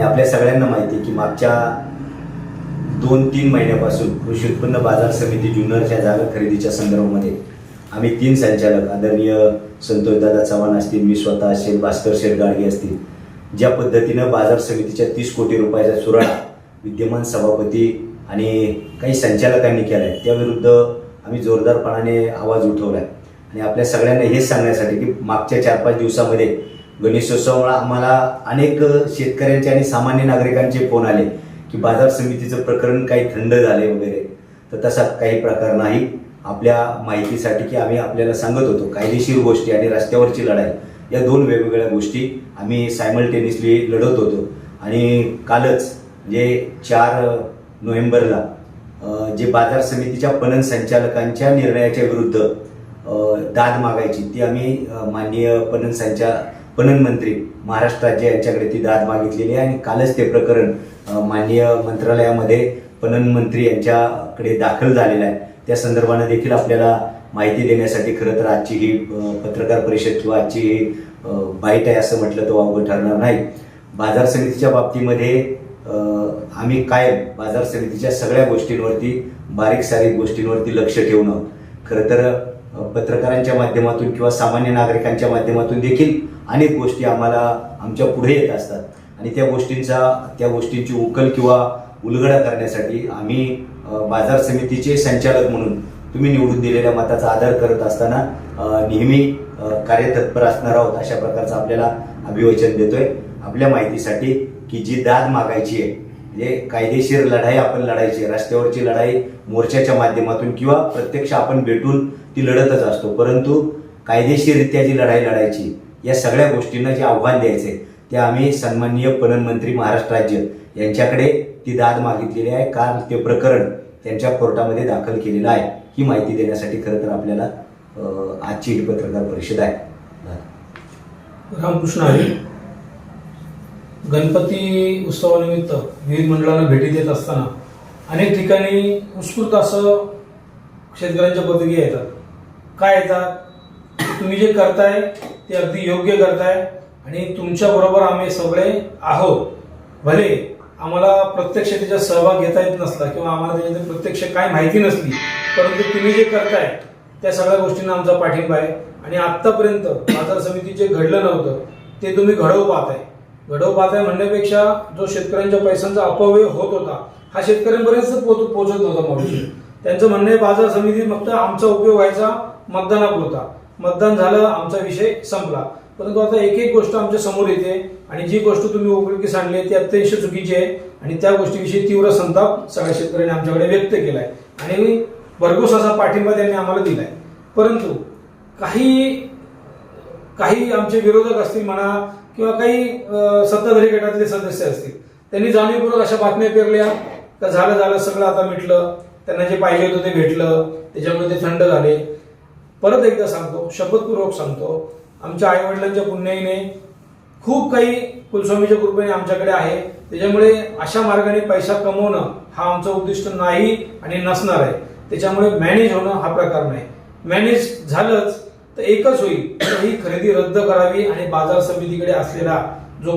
आणि आपल्या सगळ्यांना माहिती आहे की मागच्या दोन तीन महिन्यापासून कृषी उत्पन्न बाजार समिती जुन्नरच्या जागा खरेदीच्या संदर्भामध्ये आम्ही तीन संचालक आदरणीय संतोषदादा चव्हाण असतील मी स्वतः असेल भास्कर शेठ गाडगे असतील ज्या पद्धतीनं बाजार समितीच्या तीस कोटी रुपयाचा सुराळा विद्यमान सभापती आणि काही संचालकांनी केला आहे त्याविरुद्ध आम्ही जोरदारपणाने आवाज उठवला आहे आणि आपल्या सगळ्यांना हेच सांगण्यासाठी की मागच्या चार पाच दिवसामध्ये गणेशोत्सवामुळे आम्हाला अनेक शेतकऱ्यांचे आणि सामान्य नागरिकांचे फोन आले की बाजार समितीचं प्रकरण काही थंड झाले वगैरे. तर तसा काही प्रकार नाही. आपल्या माहितीसाठी की आम्ही आपल्याला सांगत होतो कायदेशीर गोष्टी आणि रस्त्यावरची लढाई या दोन वेगवेगळ्या गोष्टी आम्ही सायमल्टेनियसली लढत होतो. आणि कालच जे चार नोव्हेंबरला जे बाजार समितीच्या पणन संचालकांच्या निर्णयाच्या विरुद्ध दाद मागायची ती आम्ही माननीय पणन संचा पणन मंत्री महाराष्ट्र राज्य यांच्याकडे ती दाद मागितलेली आहे आणि कालच ते प्रकरण माननीय मंत्रालयामध्ये पणन मंत्री यांच्याकडे दाखल झालेलं आहे. त्या संदर्भानं देखील आपल्याला माहिती देण्यासाठी खरं तर आजची ही पत्रकार परिषद किंवा आजची ही बाईट आहे असं म्हटलं तर वावगं ठरणार नाही. बाजार समितीच्या बाबतीमध्ये आम्ही काय बाजार समितीच्या सगळ्या गोष्टींवरती बारीक सारीक गोष्टींवरती लक्ष ठेवणं खरं तर पत्रकारांच्या माध्यमातून किंवा सामान्य नागरिकांच्या माध्यमातून देखील अनेक गोष्टी आम्हाला आमच्या पुढे येत असतात. आणि त्या गोष्टींचा त्या गोष्टींची उकल किंवा उलगडा करण्यासाठी आम्ही बाजार समितीचे संचालक म्हणून तुम्ही निवडून दिलेल्या मताचा आदर करत असताना नेहमी कार्यतत्पर असणार आहोत अशा प्रकारचं आपल्याला अभिवचन देतोय. आपल्या माहितीसाठी की जी दाद मागायची आहे म्हणजे कायदेशीर लढाई आपण लढायची रस्त्यावरची लढाई मोर्चाच्या माध्यमातून किंवा प्रत्यक्ष आपण भेटून ती लढतच असतो. परंतु कायदेशीररित्या जी लढाई लढायची या सगळ्या गोष्टींना जे आव्हान द्यायचे ते आम्ही सन्माननीय पणन मंत्री महाराष्ट्र राज्य यांच्याकडे ती दाद मागितलेली आहे. काल ते प्रकरण त्यांच्या कोर्टामध्ये दाखल केलेलं आहे. ही माहिती देण्यासाठी खरं तर आपल्याला आजची ही पत्रकार परिषद आहे. रामकृष्ण हरी गणपती उत्सवानिमित्त विविध मंडळांना भेटी देत असताना अनेक ठिकाणी उत्स्फूर्त असं शेतकऱ्यांच्या पदकी येतात. काय येतात? तुम्ही जे करताय ते अगदी योग्य करताय आणि तुमच्याबरोबर आम्ही सगळे आहोत. भले आम्हाला प्रत्यक्ष त्याच्यात सहभाग घेता येत नसला किंवा आम्हाला त्याच्यात प्रत्यक्ष काय माहिती नसली परंतु तुम्ही जे करताय त्या सगळ्या गोष्टींना आमचा पाठिंबा आहे. आणि आत्तापर्यंत बाजार समिती जे घडलं नव्हतं ते तुम्ही घडवू पाहताय. घडवू पाहताय म्हणण्यापेक्षा जो शेतकऱ्यांच्या पैशांचा अपव्यय होत होता हा शेतकऱ्यांपर्यंत पोहोचत पोचत नव्हता मावशी. त्यांचं म्हणणं आहे बाजार समिती फक्त आमचा उपयोग व्हायचा मतदानापुरता मतदान झालं आमचा विषय संपला. परंतु आता एक एक गोष्ट आमच्यासमोर येते आणि जी गोष्ट तुम्ही उपयोगी सांगली ती अत्यंत चुकीची आहे आणि त्या गोष्टीविषयी तीव्र संताप सगळ्या शेतकऱ्यांनी आमच्याकडे व्यक्त केलाय. आणि भरघोस असा पाठिंबा त्यांनी आम्हाला दिलाय. परंतु काही काही आमचे विरोधक असतील म्हणा किंवा काही सत्ताधारी गटातले सदस्य असतील त्यांनी जाणीवपूर्वक अशा बातम्या पेरल्या का झालं झालं सगळं आता मिटलं त्यांना जे पाहिजे होतं ते भेटलं त्याच्यामुळे ते थंड झाले. परत एकदा सांगतो शपथपूर्वक सांगतो आमच्या आईवडिलांच्या पुण्याईने खूप काही कुलस्वामीच्या कृपेने आमच्याकडे आहे. त्याच्यामुळे अशा मार्गाने पैसा कमवणं हा आमचं उद्दिष्ट नाही आणि नसणार आहे. त्याच्यामुळे मॅनेज होणं हा प्रकार नाही. मॅनेज झालंच तर एकच होईल. ही खरेदी रद्द करावी आणि बाजार समितीकडे असलेला जो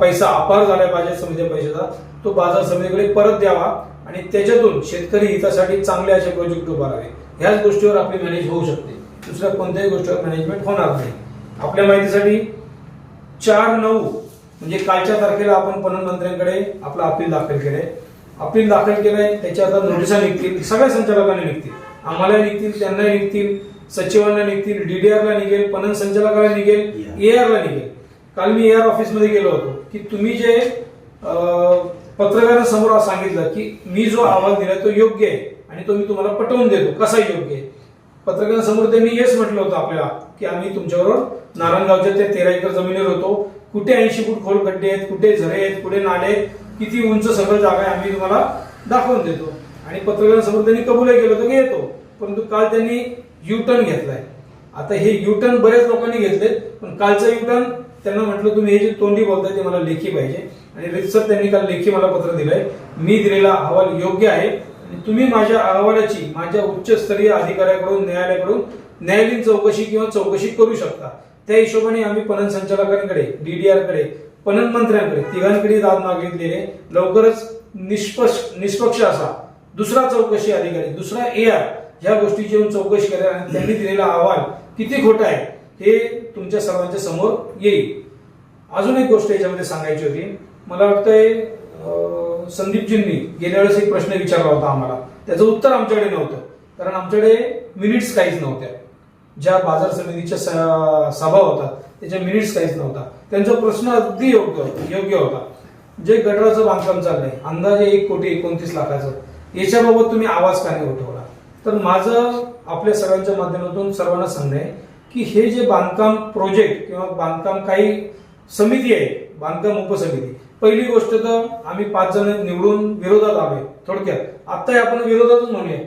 पैसा अपार झाला बाजार समितीच्या पैशाचा तो बाजार समितीकडे परत द्यावा आणि त्याच्यातून शेतकरी हितासाठी चांगले असे प्रोजेक्ट उभारावे ह्याच गोष्टीवर आपली मॅनेज होऊ शकते. दुसऱ्या कोणत्याही गोष्टीवर मॅनेजमेंट होणार नाही. आपल्या माहितीसाठी चार नऊ म्हणजे कालच्या तारखेला आपण पणन मंत्र्यांकडे आपलं अपील दाखल केलंय. अपील दाखल केलंय त्याच्या आता नोटिसा निघतील. सगळ्या संचालकांनी निघतील. आम्हाला निघतील त्यांना निघतील सचिवांना निघतील डीडीआरला निघेल पणन संचालकाला निघेल एआरला निघेल. काल मी एआर ऑफिसमध्ये गेलो होतो की तुम्ही जे पत्रकारांसमोर सांगितलं की मी जो अहवाल दिला तो योग्य आहे आणि तो मी तुम्हाला पटवून देतो. कसा योग्य आहे? पत्रकारांसमोर त्यांनी हेच म्हटलं होतं आपल्याला की आम्ही तुमच्याबरोबर नारायणगावच्या त्या तेरा एकर जमिनीवर होतो. कुठे ऐंशी फूट खोल खड्डे आहेत कुठे झरे आहेत कुठे नाले आहेत किती उंच सगळं जागा आहे आम्ही तुम्हाला दाखवून देतो. आणि पत्रकारांसमोर त्यांनी कबूलही केलं होतं की येतो. परंतु काल त्यांनी यू टर्न घेतलाय. आता हे यू टर्न लोकांनी घेतले पण कालचं युटर्न त्यांना म्हटलं तुम्ही हे जे तोंडी बोलताय ते मला लेखी पाहिजे. आणि रितसर त्यांनी काल लेखी मला पत्र दिलंय. मी दिलेला अहवाल योग्य आहे. आणि तुम्ही माझ्या अहवालाची माझ्या उच्चस्तरीय अधिकाऱ्याकडून न्यायालयाकडून न्यायालयीन चौकशी किंवा चौकशी करू शकता. त्या हिशोबाने आम्ही पणन संचालकांकडे डीडीआरकडे पणन मंत्र्यांकडे तिघांकडे दाद मागितलेले लवकरच निष्पक्ष निष्पक्ष असा दुसरा चौकशी अधिकारी दुसरा ए आर ह्या गोष्टीची येऊन चौकशी करेल आणि त्यांनी दिलेला अहवाल किती खोटा आहे हे तुमच्या सर्वांच्या समोर येईल. अजून एक गोष्ट याच्यामध्ये सांगायची होती. मला वाटतंय संदीपजींनी गेल्या वेळेस एक प्रश्न विचारला होता आम्हाला. त्याचं उत्तर आमच्याकडे नव्हतं कारण आमच्याकडे मिनिट्स काहीच नव्हत्या. ज्या बाजार समितीच्या स- सभा होतात त्याच्या मिनिट्स काहीच नव्हता त्यांचा प्रश्न अगदी योग्य योग्य होता. जे गटराचं बांधकाम चाललंय अंदाजे एक कोटी एकोणतीस लाखाचं. याच्याबाबत तुम्ही आवाज का नाही उठवला? तर माझं आपल्या सगळ्यांच्या माध्यमातून सर्वांना सांगणं आहे की हे जे बांधकाम प्रोजेक्ट किंवा बांधकाम काही समिती आहे बांधकाम उपसमिती पहिली गोष्ट तर आम्ही पाच जण निवडून विरोधात आलोय थोडक्यात. आत्ताही आपण विरोधातच म्हणूया.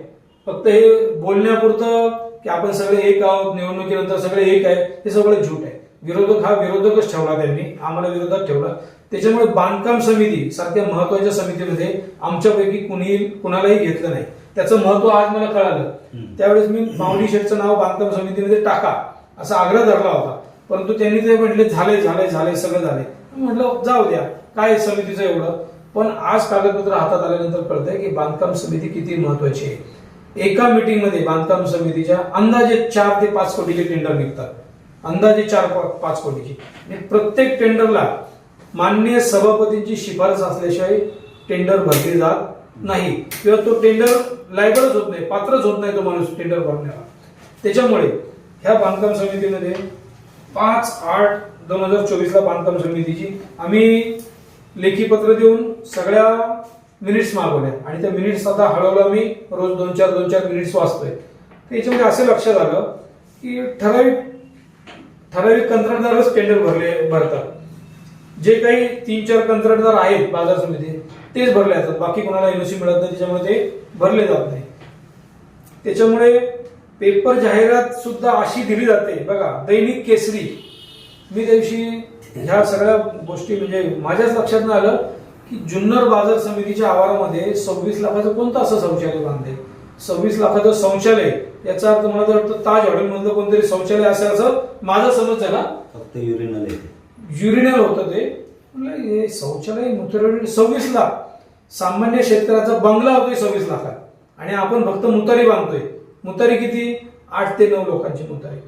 फक्त हे बोलण्यापुरतं की आपण सगळे एक आहोत निवडणुकीनंतर सगळे एक आहे हे सगळं झूट आहे. विरोधक हा विरोधकच ठेवला त्यांनी आम्हाला विरोधात ठेवला. त्याच्यामुळे बांधकाम समिती सारख्या महत्त्वाच्या समितीमध्ये आमच्यापैकी कुणी कुणालाही घेतलं नाही. त्याचं महत्त्व आज मला कळालं. त्यावेळेस मी माऊली शेठचं नाव बांधकाम समितीमध्ये टाका असा आग्रह धरला होता. परंतु त्यांनी ते म्हटले झाले झाले झाले सगळं झाले म्हटलं जाऊ द्या. काय समितीचं एवढं? पण आज कागदपत्र हातात आल्यानंतर कळतंय की बांधकाम समिती किती महत्वाची आहे. एका मीटिंगमध्ये बांधकाम समितीच्या अंदाजे चार ते पाच कोटीचे टेंडर निघतात. अंदाजे चार पाच कोटीची. आणि प्रत्येक टेंडरला मान्य सभापतींची शिफारस असल्याशिवाय टेंडर भरले जात नाही. किंवा तो टेंडर लायबलच होत नाही पात्रच होत नाही तो माणूस टेंडर भरण्याला. त्याच्यामुळे ह्या बांधकाम समितीमध्ये पाच आठ दोन हजार चोवीसला बांधकाम समितीची आम्ही लेखी पत्र देऊन सगळ्या मिनिट्स मागवल्या. आणि त्या मिनिट्स आता हळूहळू मी रोज दोन चार दोन चार मिनिट्स वाचतोय. तर याच्यामध्ये असं लक्षात आलं की ठराविक ठराविक कंत्राटदारच टेंडर भरले भरतात. जे काही तीन चार कंत्राटदार आहेत बाजार समिती तेच भरले जातात. बाकी कोणाला एनओसी मिळत नाही त्याच्यामुळे ते भरले जात नाही. त्याच्यामुळे पेपर जाहिरात सुद्धा अशी दिली जाते. बघा दैनिक केसरी. मी त्या दिवशी ह्या सगळ्या गोष्टी म्हणजे माझ्याच लक्षात नाही आलं की जुन्नर बाजार समितीच्या आवारामध्ये सव्वीस लाखाचं कोणतं असं शौचालय बांधले सव्वीस लाखाचं शौचालय याचा अर्थ मला तर वाटतं ताज हॉटेलमधलं कोणतरी शौचालय असेल असं माझा समज झाला. फक्त युरिनल येते युरिनल होतं ते. म्हणलं हे शौचालय मुतरी सव्वीस लाख. सामान्य शेतकऱ्याचा बंगला होतोय सव्वीस लाखात. आणि आपण फक्त मुतारी बांधतोय. मुतारी किती? आठ ते नऊ लोकांची मुतारी.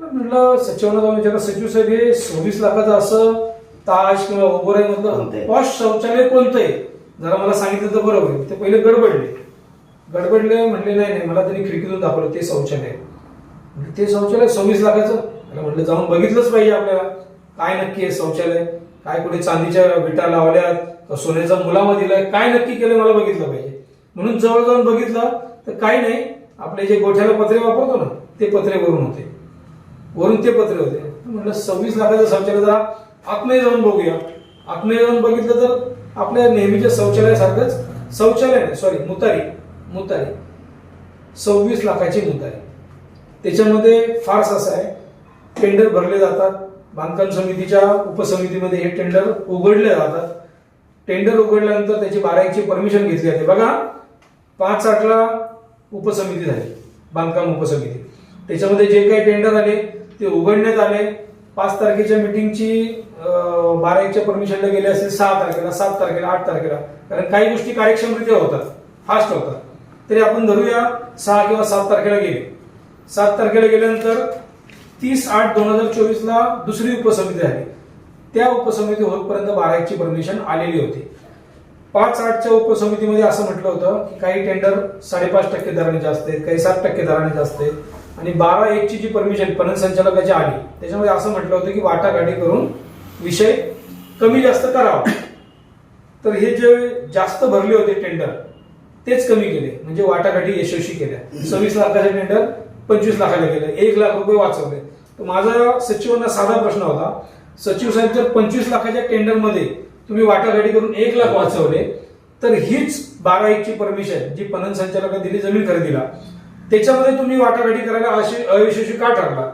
म्हटलं सचिवांना जाऊन विचारलं सचिव साहेब हे सव्वीस लाखाचं असं ताज किंवा कोणतं मधलं? पॉश शौचालय कोणतं आहे? जरा मला सांगितलं तर बरं होईल. ते पहिले गडबडले. गडबडले म्हणले नाही नाही मला त्यांनी खिडकीतून दाखवलं ते शौचालय ते शौचालय सव्वीस लाखाचं? म्हटलं जाऊन बघितलंच पाहिजे आपल्याला. काय नक्की आहे शौचालय? काय कुठे चांदीच्या विटा लावल्यात? का सोन्याचा मुलामा दिलाय? काय नक्की केलं मला बघितलं पाहिजे. म्हणून जवळ जाऊन बघितलं तर काही नाही आपले जे गोठ्याला पत्रे वापरतो ना ते पत्रे वरून होते. वरून ते पत्रे होते. म्हटलं सव्वीस लाखाचं शौचालय जरा आतमध्ये जाऊन बघूया. आतमध्ये जाऊन बघितलं तर आपल्या नेहमीच्या शौचालयासारखंच शौचालय नाही सॉरी मुतारी मुतारी. सव्वीस लाखाची मुतारी. त्याच्यामध्ये फार्स असं आहे टेंडर भरले जातात. बांधकाम समितीच्या उपसमितीमध्ये हे टेंडर उघडले जातात. टेंडर उघडल्यानंतर त्याची बाराईची परमिशन घेतली जाते. बघा पाच आठला उपसमिती झाली बांधकाम उपसमिती. त्याच्यामध्ये जे काही टेंडर आले ते उघडण्यात आले. पाच तारखेच्या मिटिंगची बाराईच्या परमिशनला गेले असेल सहा तारखेला सात तारखेला आठ तारखेला. कारण काही गोष्टी कार्यक्षमरित्या होतात फास्ट होतात. तरी आपण धरूया सहा किंवा सात तारखेला गेले. सात तारखेला गेल्यानंतर तीस आठ दोन हजार चोवीस ला दुसरी उपसमिती झाली. त्या उपसमिती होतपर्यंत बारायची परमिशन आलेली होती. पाच आठच्या उपसमितीमध्ये असं म्हटलं होतं की काही टेंडर साडेपाच टक्के दराने जास्त आहेत काही सात टक्के दराने जास्त आहेत. आणि बारा एकची जी परमिशन पणन संचालकाची आली त्याच्यामध्ये असं म्हटलं होतं की वाटाघाटी करून विषय कमी जास्त करावा. तर हे जे जास्त भरले होते टेंडर तेच कमी केले. म्हणजे वाटाघाटी यशस्वी केल्या. सव्वीस लाखाचे टेंडर पंचवीस लाखाला गेले एक लाख रुपये वाचवले. तर माझा सचिवांना साधा प्रश्न होता. सचिव साहेब जर पंचवीस लाखाच्या टेंडरमध्ये तुम्ही वाटाघाटी करून एक लाख वाचवले तर हीच बारा एकची परमिशन जी पणन संचालकांनी दिली जमीन खरेदीला. त्याच्यामध्ये तुम्ही वाटाघाटी करायला अशी अयशस्वी का ठरला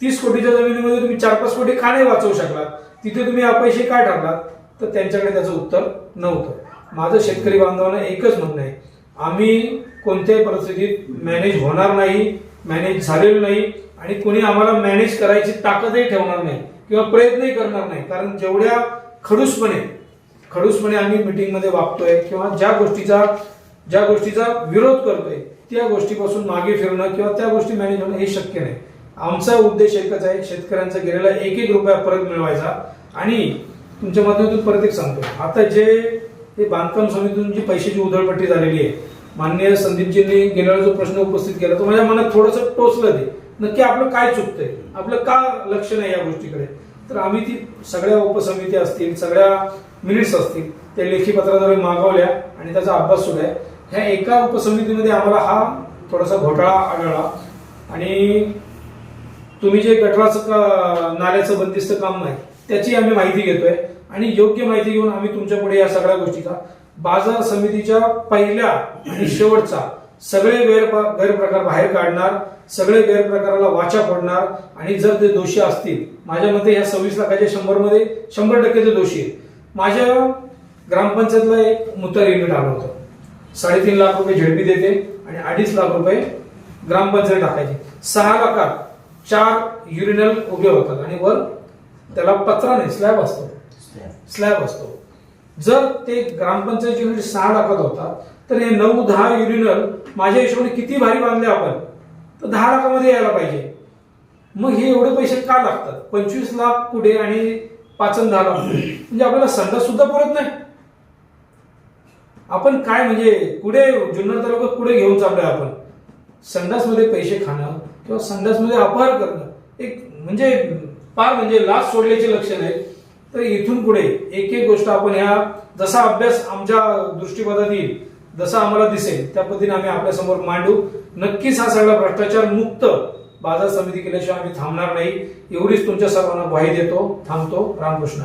तीस कोटीच्या जमिनीमध्ये तुम्ही चार पाच कोटी का नाही वाचवू शकलात? तिथे तुम्ही अपयशी का ठरलात? तर त्यांच्याकडे त्याचं उत्तर नव्हतं. माझं शेतकरी बांधवांना एकच म्हणणं आहे आम्ही कोणत्याही परिस्थितीत मॅनेज होणार नाही. मॅनेज झालेलं नाही आणि कोणी आम्हाला मॅनेज करायची ताकदही ठेवणार नाही किंवा प्रयत्नही करणार नाही. कारण जेवढ्या खडूसपणे खडूसपणे आम्ही मिटिंगमध्ये वागतोय किंवा ज्या गोष्टीचा ज्या गोष्टीचा विरोध करतोय त्या गोष्टीपासून मागे फिरणं किंवा त्या गोष्टी मॅनेज होणं हे शक्य नाही. आमचा उद्देश एकच आहे शेतकऱ्यांचा गेलेला एक एक रुपया परत मिळवायचा आणि तुमच्या माध्यमातून परत एक सांगतो आता जे हे बांधकाम समितीतून जी पैशाची उधळपट्टी झालेली आहे माननीय संदीपजींनी गेल्या जो प्रश्न उपस्थित केला तो माझ्या मनात थोडंसं टोचलं ते. नक्की आपलं काय चुकतंय? आपलं का लक्ष नाही या गोष्टीकडे? तर आम्ही ती सगळ्या उपसमिती असतील सगळ्या मिनिट्स असतील त्या लेखी पत्राद्वारे मागवल्या आणि त्याचा अभ्यास सुरू आहे. ह्या एका उपसमितीमध्ये आम्हाला हा थोडासा घोटाळा आढळला. आणि तुम्ही जे गटराचं का- नाल्याचं बंदिस्त काम नाही त्याची आम्ही माहिती घेतोय. आणि योग्य माहिती घेऊन आम्ही तुमच्यापुढे या सगळ्या गोष्टीचा बाजार समितीच्या पहिल्या आणि शेवटचा सगळे गैर गैरप्रकार बाहेर काढणार सगळे गैरप्रकाराला वाचा पडणार आणि जर ते दोषी असतील माझ्या मते या सव्वीस लाखाच्या शंभरमध्ये शंभर टक्के ते दोषी आहेत. माझ्या ग्रामपंचायतला एक मुत्तर युनिट आलं होतं. साडेतीन लाख रुपये झेडपी देते आणि अडीच लाख रुपये ग्रामपंचायत टाकायची. सहा लाखात चार युरिनल उभे होतात आणि वर त्याला पत्रा नाही स्लॅब असतो. स्लॅब असतो. जर ते ग्रामपंचायत युनिट सहा लाखात होता तर हे नऊ दहा युरिनल माझ्या हिशोबाने किती भारी बांधले आपण? तर दहा लाखामध्ये यायला पाहिजे. मग हे एवढे पैसे का लागतात? पंचवीस लाख पुढे आणि पाच दहा लाख म्हणजे आपल्याला संडास सुद्धा पुरत नाही. आपण काय म्हणजे पुढे जुन्नर तालुक्यात पुढे घेऊन चाललोय आपण? संडासमध्ये पैसे खाणं किंवा संडासमध्ये अपहार करणं एक म्हणजे फार म्हणजे लाच सोडल्याचे लक्षण आहे तर इथून पुढे एक एक गोष्ट आपण ह्या जसा अभ्यास आमच्या दृष्टीपथात येईल जसा आम्हाला दिसेल त्या पद्धतीने आम्ही आपल्यासमोर मांडू. नक्कीच हा सगळा भ्रष्टाचार मुक्त बाजार समिती केल्याशिवाय आम्ही थांबणार नाही. एवढीच तुमच्या सर्वांना ग्वाही देतो थांबतो. रामकृष्ण